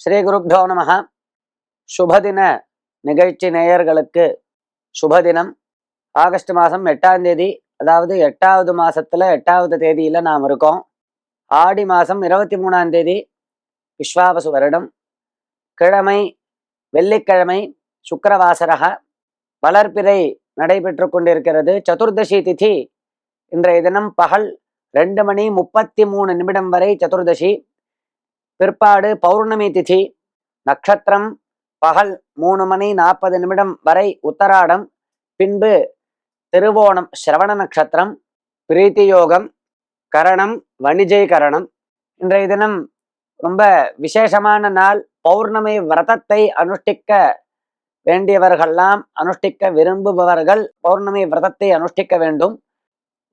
ஸ்ரீ குருப்தோ நம சுபதின நிகழ்ச்சி நேயர்களுக்கு சுபதினம். ஆகஸ்ட் மாதம் எட்டாம் தேதி அதாவது எட்டாவது மாதத்தில் எட்டாவது தேதியில் நாம் இருக்கோம். ஆடி மாதம் இருபத்தி மூணாம் தேதி விஸ்வாவசு வருடம். கிழமை வெள்ளிக்கிழமை சுக்கரவாசரக. வளர்ப்பிறை நடைபெற்று கொண்டிருக்கிறது. சதுர்தசி திதி இன்றைய தினம் பகல் ரெண்டு மணி முப்பத்தி மூணு நிமிடம் வரை சதுர்தசி. பிற்பாடு பௌர்ணமி திதி நட்சத்திரம் பகல் மூணு மணி நாற்பது நிமிடம் வரை உத்தராடம் பின்பு திருவோணம் சிரவண நட்சத்திரம் பிரீத்தி யோகம் கரணம் வணிஜை கரணம். இன்றைய தினம் ரொம்ப விசேஷமான நாள். பௌர்ணமி விரதத்தை அனுஷ்டிக்க வேண்டியவர்கள்லாம் அனுஷ்டிக்க விரும்புபவர்கள் பௌர்ணமி விரதத்தை அனுஷ்டிக்க வேண்டும்.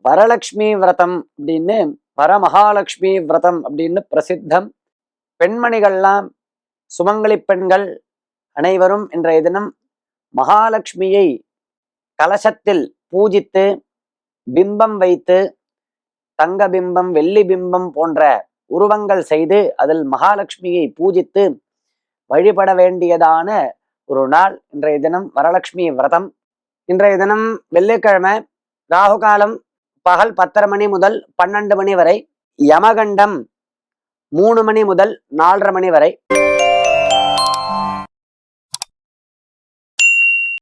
வரலக்ஷ்மி விரதம் அப்படின்னு வரமகாலட்சுமி விரதம் அப்படின்னு பிரசித்தம். பெண்மணிகள்லாம் சுமங்கலி பெண்கள் அனைவரும் இன்றைய தினம் மகாலட்சுமியை கலசத்தில் பூஜித்து பிம்பம் வைத்து தங்க பிம்பம் வெள்ளி பிம்பம் போன்ற உருவங்கள் செய்து அதில் மகாலட்சுமியை பூஜித்து வழிபட வேண்டியதான ஒரு நாள் இன்றைய தினம் வரலட்சுமி விரதம். இன்றைய தினம் வெள்ளிக்கிழமை ராகு காலம் பகல் பத்தரை மணி முதல் பன்னெண்டு மணி வரை யமகண்டம் மூணு மணி முதல் நாலரை மணி வரை